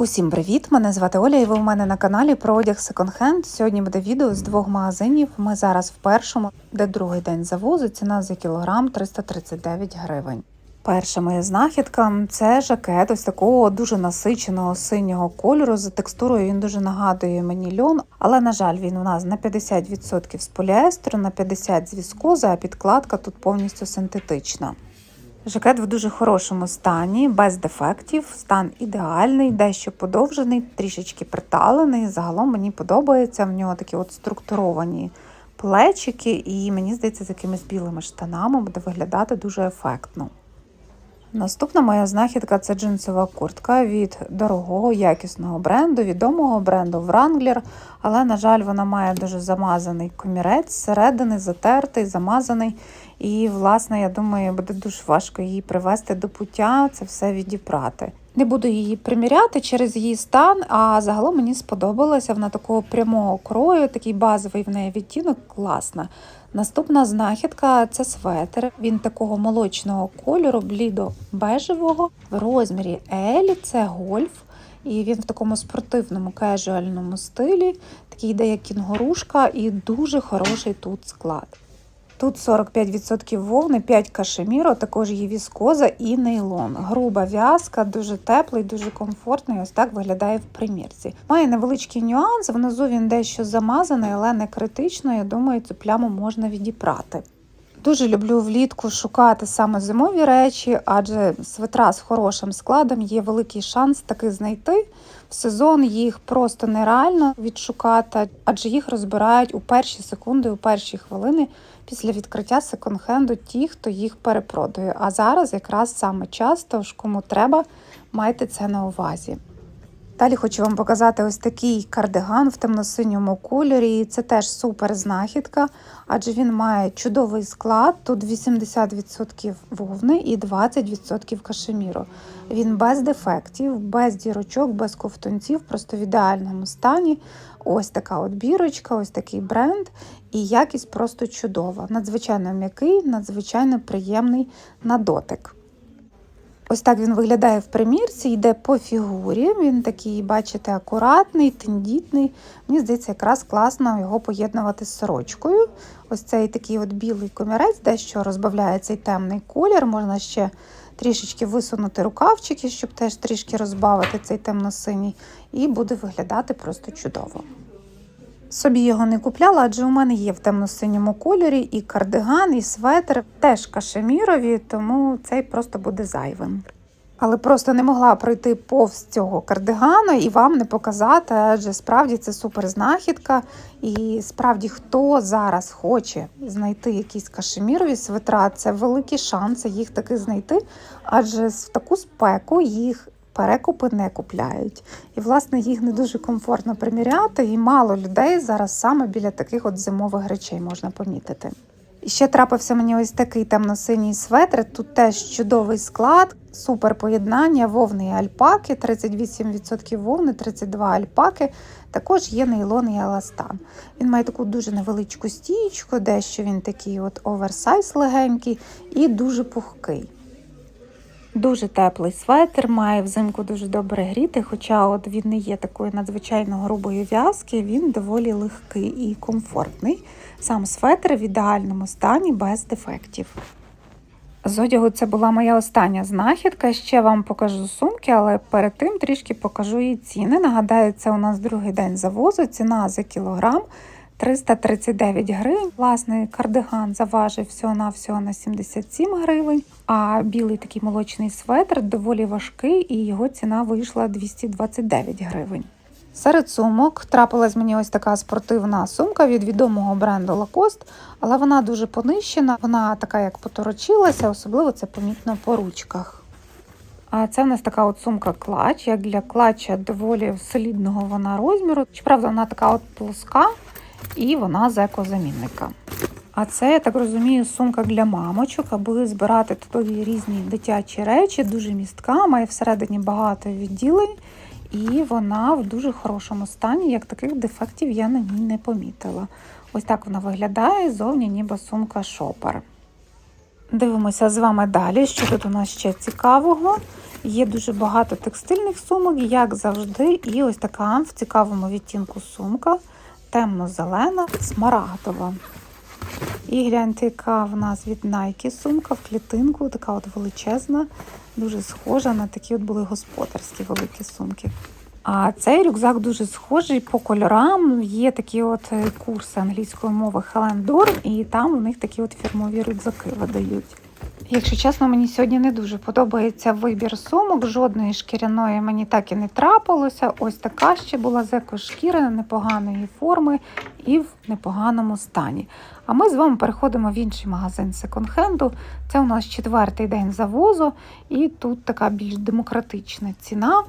Усім привіт! Мене звати Оля, і ви у мене на каналі про одяг секонд-хенд. Сьогодні буде відео з двох магазинів. Ми зараз в першому, де другий день завозу. Ціна за кілограм 339 гривень. Перша моя знахідка це жакет ось такого дуже насиченого синього кольору. За текстурою він дуже нагадує мені льон, але на жаль, він у нас на 50% з поліестеру, на 50% з віскози, а підкладка тут повністю синтетична. Жакет в дуже хорошому стані, без дефектів, стан ідеальний, дещо подовжений, трішечки приталений. Загалом мені подобається. В нього такі от структуровані плечики, і мені здається, з якимись білими штанами буде виглядати дуже ефектно. Наступна моя знахідка це джинсова куртка від дорогого якісного бренду, відомого бренду Wrangler, але, на жаль, вона має дуже замазаний комірець, зсередини затертий, замазаний. І, власне, я думаю, буде дуже важко її привести до пуття, це все відіпрати. Не буду її приміряти через її стан, а загалом мені сподобалася вона такого прямого крою, такий базовий в неї відтінок, класна. Наступна знахідка це светр. Він такого молочного кольору, блідо-бежевого, в розмірі L, це гольф. І він в такому спортивному кежуальному стилі, такий йде як кінгурушка, і дуже хороший тут склад. Тут 45% вовни, 5 кашеміру, також є віскоза і нейлон. Груба в'язка, дуже теплий, дуже комфортний. Ось так виглядає в примірці. Має невеличкий нюанс. Внизу він дещо замазаний, але не критично. Я думаю, цю пляму можна відіпрати. Дуже люблю влітку шукати саме зимові речі, адже свитра з хорошим складом є великий шанс таки знайти. В сезон їх просто нереально відшукати, адже їх розбирають у перші секунди, у перші хвилини після відкриття секонд-хенду ті, хто їх перепродає. А зараз якраз саме час, тож кому треба, майте це на увазі. Далі хочу вам показати ось такий кардиган в темно-синьому кольорі. Це теж супер знахідка, адже він має чудовий склад. Тут 80% вовни і 20% кашеміру. Він без дефектів, без дірочок, без ковтунців, просто в ідеальному стані. Ось така от бірочка, ось такий бренд, і якість просто чудова. Надзвичайно м'який, надзвичайно приємний на дотик. Ось так він виглядає в примірці, йде по фігурі. Він такий, бачите, акуратний, тендітний. Мені здається, якраз класно його поєднувати з сорочкою. Ось цей такий от білий комірець, дещо розбавляє цей темний колір. Можна ще трішечки висунути рукавчики, щоб теж трішки розбавити цей темно-синій, і буде виглядати просто чудово. Собі його не купляла, адже у мене є в темно-синьому кольорі і кардиган, і светр, теж кашемірові, тому цей просто буде зайвим. Але просто не могла пройти повз цього кардигану і вам не показати, адже справді це супер знахідка. І справді, хто зараз хоче знайти якісь кашемірові свитра, це великі шанси їх таки знайти, адже в таку спеку їх перекупи не купляють. І, власне, їх не дуже комфортно приміряти, і мало людей зараз саме біля таких от зимових речей можна помітити. І ще трапився мені ось такий темно-синій светр. Тут теж чудовий склад, супер поєднання вовни і альпаки, 38% вовни, 32 альпаки. Також є нейлон і еластан. Він має таку дуже невеличку стієчку, дещо він такий от оверсайз легенький і дуже пухкий. Дуже теплий светр, має взимку дуже добре гріти, хоча от він не є такої надзвичайно грубої в'язки, він доволі легкий і комфортний. Сам светр в ідеальному стані без дефектів. З одягу це була моя остання знахідка. Ще вам покажу сумки, але перед тим трішки покажу її ціни. Нагадаю, це у нас другий день завозу, ціна за кілограм 339 гривень. Власний кардиган заважив всього-навсього на 77 гривень, а білий такий молочний светр доволі важкий, і його ціна вийшла 229 гривень. Серед сумок трапилась мені ось така спортивна сумка від відомого бренду Lacoste, але вона дуже понищена, вона така як поторочилася, особливо це помітно по ручках. А це в нас така от сумка клач, як для клача доволі солідного вона розміру. Щоправда, вона така от плоска і вона з екозамінника. А це, я так розумію, сумка для мамочок, аби збирати туди різні дитячі речі, дуже містка, має всередині багато відділень, і вона в дуже хорошому стані, як таких дефектів я на ній не помітила. Ось так вона виглядає зовні, ніби сумка шопер. Дивимося з вами далі, що тут у нас ще цікавого. Є дуже багато текстильних сумок, як завжди. І ось така в цікавому відтінку сумка, темно-зелена, смарагдова. І гляньте, яка в нас від Nike сумка в клітинку, така от величезна, дуже схожа на такі от були господарські великі сумки. А цей рюкзак дуже схожий по кольорам. Є такі от е, курси англійської мови Helen Dorn, і там у них такі от фірмові рюкзаки видають. Якщо чесно, мені сьогодні не дуже подобається вибір сумок. Жодної шкіряної мені так і не трапилося. Ось така ще була з екошкіри непоганої форми і в непоганому стані. А ми з вами переходимо в інший магазин секонд-хенду. Це у нас четвертий день завозу, і тут така більш демократична ціна.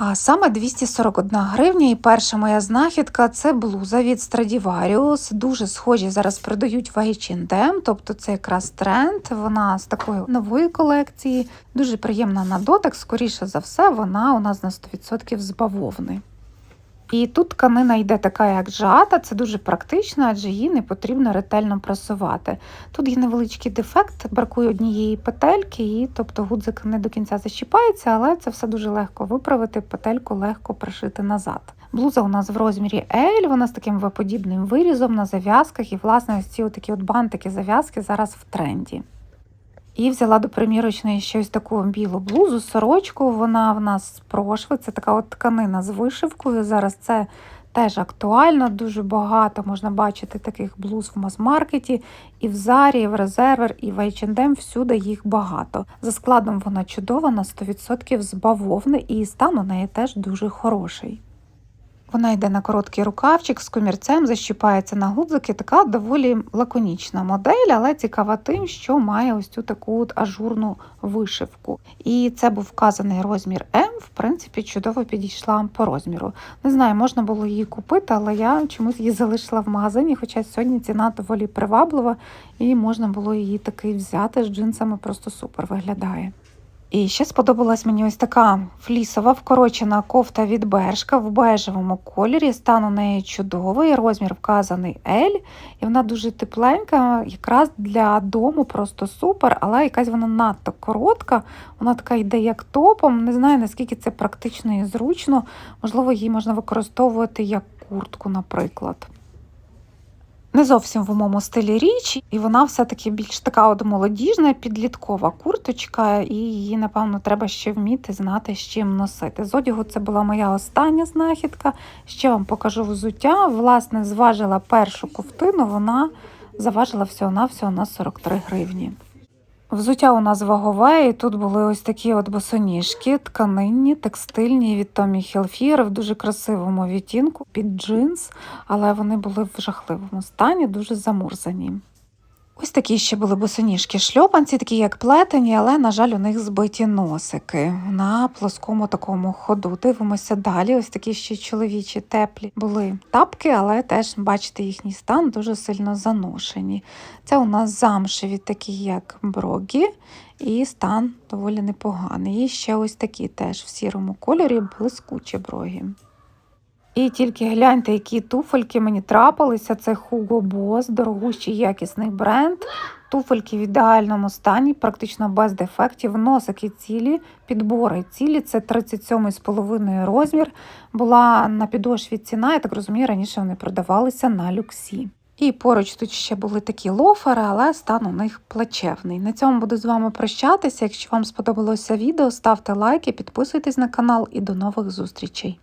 А саме 241 гривня, і перша моя знахідка це блуза від Stradivarius. Дуже схожі зараз продають в H&M, тобто це якраз тренд. Вона з такої нової колекції, дуже приємна на дотик. Скоріше за все, вона у нас на 100% з бавовни. І тут тканина йде така, як жата, це дуже практично, адже її не потрібно ретельно прасувати. Тут є невеличкий дефект, бракує однієї петельки, і тобто гудзик не до кінця защіпається, але це все дуже легко виправити, петельку легко пришити назад. Блуза у нас в розмірі L, вона з таким веподібним вирізом на зав'язках, і, власне, ось ці такі от бантики зав'язки зараз в тренді. І взяла до примірочної ще ось таку білу блузу, сорочку. Вона в нас з. Це така от тканина з вишивкою. Зараз це теж актуально, дуже багато можна бачити таких блуз в мас-маркеті. І в Зарі, і в Резервер, і в H&M всюди їх багато. За складом вона чудова, на 100% з бавовни, і стан у неї теж дуже хороший. Вона йде на короткий рукавчик з комірцем, защіпається на гудзики. Така доволі лаконічна модель, але цікава тим, що має ось цю таку от ажурну вишивку. І це був вказаний розмір М. В принципі, чудово підійшла по розміру. Не знаю, можна було її купити, але я чомусь її залишила в магазині, хоча сьогодні ціна доволі приваблива, і можна було її таки взяти з джинсами, просто супер виглядає. І ще сподобалась мені ось така флісова вкорочена кофта від Бершка в бежевому кольорі. Стан у неї чудовий, розмір вказаний L, і вона дуже тепленька, якраз для дому просто супер, але якась вона надто коротка. Вона така йде як топом. Не знаю, наскільки це практично і зручно. Можливо, її можна використовувати як куртку, наприклад. Не зовсім в моєму стилі річ, і вона все-таки більш така от молодіжна, підліткова курточка, і її, напевно, треба ще вміти знати, з чим носити. З одягу це була моя остання знахідка. Ще вам покажу взуття. Власне, зважила першу ковтину, вона заважила всього-навсього на 43 гривні. Взуття у нас вагове, і тут були ось такі от босоніжки, тканинні, текстильні від Tommy Hilfiger в дуже красивому відтінку під джинс, але вони були в жахливому стані, дуже замурзані. Ось такі ще були босоніжки шльопанці, такі як плетені, але, на жаль, у них збиті носики на плоскому такому ходу. Дивимося далі. Ось такі ще чоловічі теплі були тапки, але теж, бачите, їхній стан дуже сильно заношені. Це у нас замшеві, такі як брогі, і стан доволі непоганий. І ще ось такі теж в сірому кольорі блискучі брогі. І тільки гляньте, які туфельки мені трапилися. Це Hugo Boss, дорогущий якісний бренд. Туфельки в ідеальному стані, практично без дефектів. Носики цілі, підбори цілі. Це 37,5 розмір. Була на підошві ціна, я так розумію, раніше вони продавалися на люксі. І поруч тут ще були такі лофери, але стан у них плачевний. На цьому буду з вами прощатися. Якщо вам сподобалося відео, ставте лайки, підписуйтесь на канал і до нових зустрічей.